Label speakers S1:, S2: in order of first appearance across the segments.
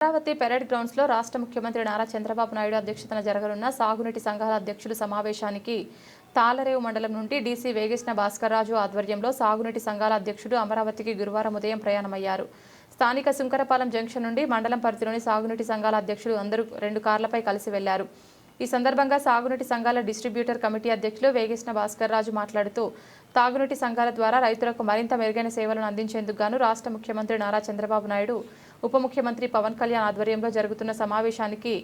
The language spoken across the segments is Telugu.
S1: అమరావతి పెరేడ్ గ్రౌండ్స్లో రాష్ట్ర ముఖ్యమంత్రి నారా చంద్రబాబు నాయుడు అధ్యక్షతన జరగనున్న సాగునీటి సంఘాల అధ్యక్షులు సమావేశానికి తాళరేవు మండలం నుండి డీసీ వేగేశ్న భాస్కర్రాజు ఆధ్వర్యంలో సాగునీటి సంఘాల అధ్యక్షుడు అమరావతికి గురువారం ఉదయం ప్రయాణమయ్యారు. స్థానిక శుంకరపాలెం జంక్షన్ నుండి మండలం పరిధిలోని సాగునీటి సంఘాల అధ్యక్షులు అందరూ రెండు కార్లపై కలిసి వెళ్ళారు. ఈ సందర్భంగా సాగునీటి సంఘాల డిస్ట్రిబ్యూటర్ కమిటీ అధ్యక్షులు వేగేశ్న భాస్కర్ రాజు మాట్లాడుతూ తాగునీటి సంఘాల ద్వారా రైతులకు మరింత మెరుగైన సేవలను అందించేందుకు గాను రాష్ట్ర ముఖ్యమంత్రి నారా చంద్రబాబు నాయుడు ఉప ముఖ్యమంత్రి పవన్ కళ్యాణ్ ఆధ్వర్యంలో జరుగుతున్న సమావేశానికి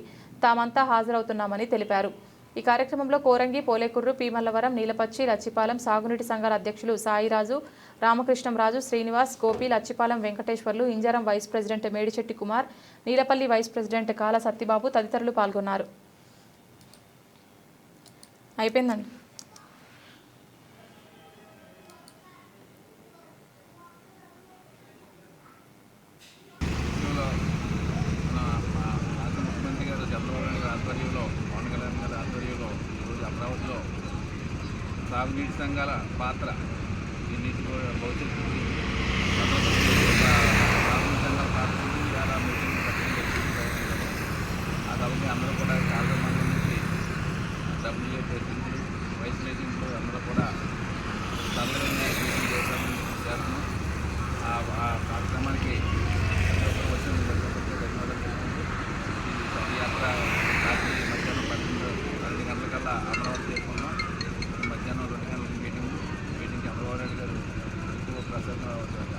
S1: తామంతా హాజరవుతున్నామని తెలిపారు. ఈ కార్యక్రమంలో కోరంగి పోలేకుర్రు పీమల్లవరం నీలపచ్చి లచ్చిపాలెం సాగునీటి సంఘాల అధ్యక్షులు Sairaju Ramakrishnamraju Srinivas Gopi Lachchipalem Venkateswarlu Injaram vice president Medichetti Kumar Neelapalli vice president Kala Satyababu తదితరులు పాల్గొన్నారు. అయిపోయిందండి.
S2: ఆధ్వర్యంలో పవన్ కళ్యాణ్ గారి ఆధ్వర్యంలో ఈరోజు అమరావతిలో సాగునీటి సంఘాల పాత్ర ఈ నీటి భవిష్యత్తు తాగునీటి సంఘాల పాత్ర ఇలా అందరూ కూడా కాలువ మండలం నుంచి డబ్ల్యూఏ ప్రెసిడెంట్లు వైస్ ప్రెసిడెంట్లు ಪ್ರಸನ್ನ